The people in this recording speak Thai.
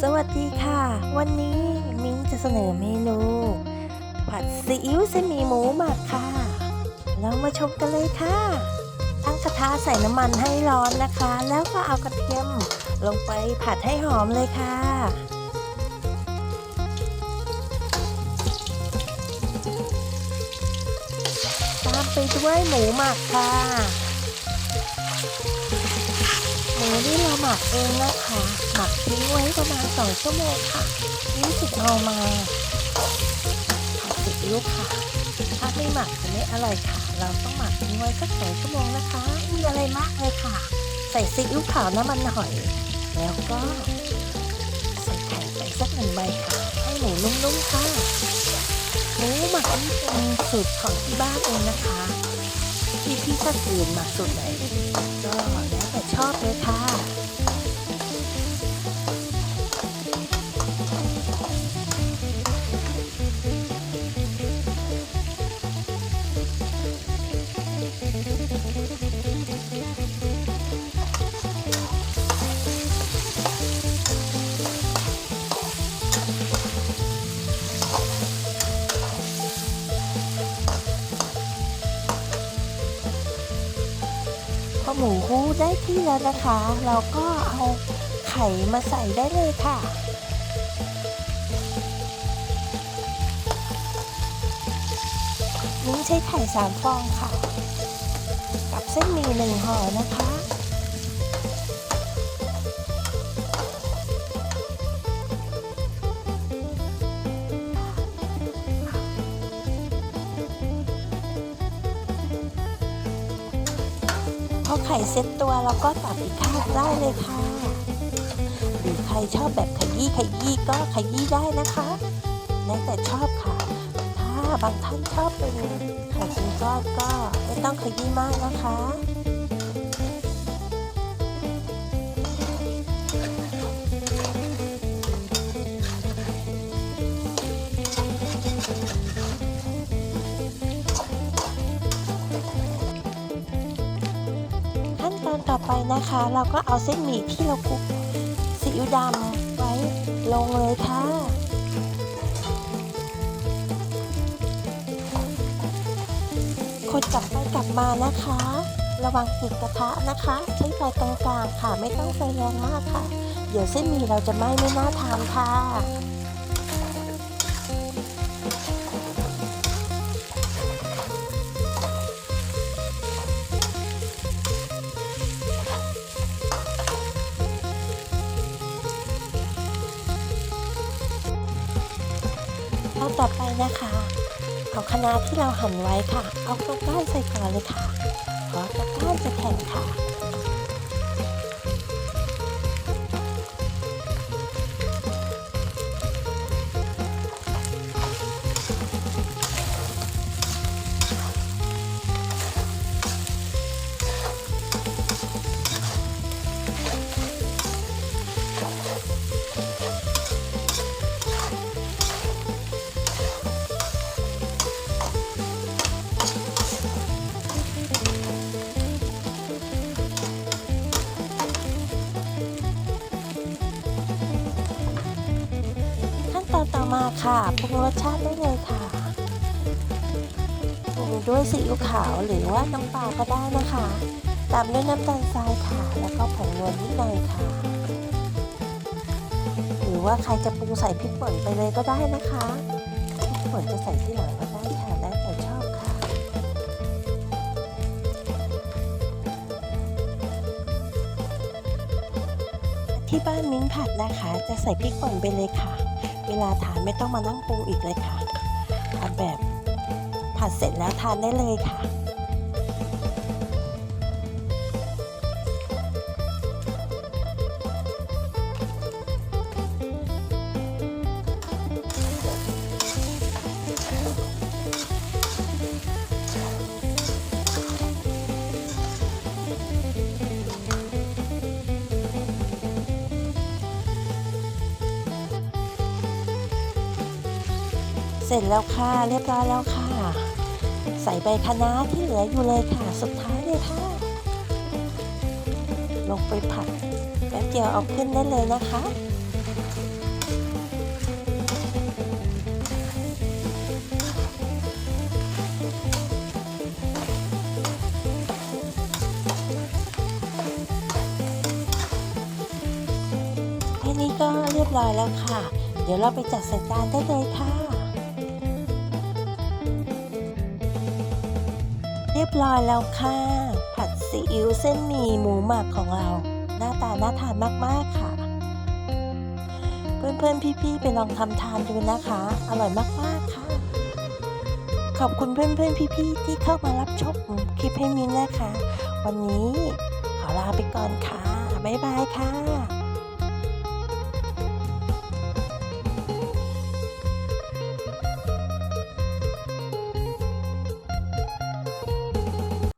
สวัสดีค่ะ วันนี้มิ้งจะเสนอเมนู ผัดซีอิ๊วเส้นหมี่หมูหมักค่ะ เรามาชมกันเลยค่ะ ตั้งกระทะใส่น้ำมันให้ร้อนนะคะ แล้วก็เอากระเทียมลงไปผัดให้หอมเลยค่ะ ตามไปด้วยหมูหมักค่ะหมูที่เราหมักเองนะคะ หมักทิ้งไว้ประมาณสองชั่วโมงค่ะนี่ถึงเอามาผัดซีอิ๊วค่ะ ถ้าไม่หมักจะไม่อร่อยค่ะ เราต้องหมักทิ้งไว้สักสองชั่วโมงนะคะไม่มีอะไรมากเลยค่ะ ใส่ซีอิ๊วขาวน้ำมันหอย แล้วก็ใส่ไข่ไปสักหนึ่งใบค่ะ ให้หมูนุ่มๆค่ะหมูหมักนี่เป็นสูตรของที่บ้านเองนะคะที่พี่ถ้าอื่นหมักสูตรไหนก็แล้วแต่ชอบเลยค่ะ พอหมูฮู้ได้ที่แล้วนะคะ เราก็เอาไข่มาใส่ได้เลยค่ะนิ้ใช้ไข่สามฟองค่ะ กับเส้นหมี่หนึ่งห่อนะคะ ไข่เซ็ตตัวเราก็ตัดอีกข้างได้เลยค่ะหรือใครชอบแบบขยี้ขยี้ก็ขยี้ได้นะคะแล้วแต่ชอบค่ะ ถ้าบางท่านชอบเป็นไข่เป็นก้อนก็ไม่ต้องขยี้มากนะคะ ไปนะคะ เราก็เอาเส้นหมี่ที่เราคลุกซีอิ๊วดำไว้ลงเลยค่ะ คนกลับไปกลับมานะคะ ระวังติดกระทะนะคะ ใช้ไฟกลางๆค่ะ ไม่ต้องไฟแรงมากค่ะ เดี๋ยวเส้นหมี่เราจะไหม้ไม่น่าทานค่ะ ต่อไปนะคะ เอาคะน้าที่เราหั่นไว้ค่ะ เอาตรงด้านใส่ก่อนเลยค่ะ ขั้นตอนต่อมาค่ะปรุงรสชาติได้เลยค่ะปรุงด้วยซีอิ๊วขาวหรือว่าน้ำปลาก็ได้นะคะ ตามด้วยน้ำตาลทรายค่ะ แล้วก็ผงนวลนิดหน่อยค่ะ หรือว่าใครจะปรุงใส่พริกป่นไปเลยก็ได้นะคะพริกป่นจะใส่ที่หลังก็ได้ค่ะแล้วแต่ชอบค่ะ ที่บ้านมิ้นผัดนะคะ จะใส่พริกป่นไปเลยค่ะ เวลาทานไม่ต้องมานั่งปรุงอีกเลยค่ะทำแบบผัดเสร็จแล้วทานได้เลยค่ะ เสร็จแล้วค่ะเรียบร้อยแล้วค่ะ ใส่ใบคะน้าที่เหลืออยู่เลยค่ะ สุดท้ายเลยค่ะ ลงไปผัดแป๊บเดียวเอาขึ้นได้เลยนะคะแค่นี้ก็เรียบร้อยแล้วค่ะ เดี๋ยวเราไปจัดใส่จานได้เลยค่ะ ยบร้อยแล้วค่ะ ผัดซีอิ๊วเส้นหมี่หมูหมักของเรา หน้าตาน่าทานมากๆค่ะ เพื่อนๆพี่ๆไปลองทำทานดูนะคะ อร่อยมากๆค่ะ ขอบคุณเพื่อนๆพี่ๆที่เข้ามารับชมคลิปให้มินนะคะ วันนี้ขอลาไปก่อนค่ะ บ๊ายบายค่ะ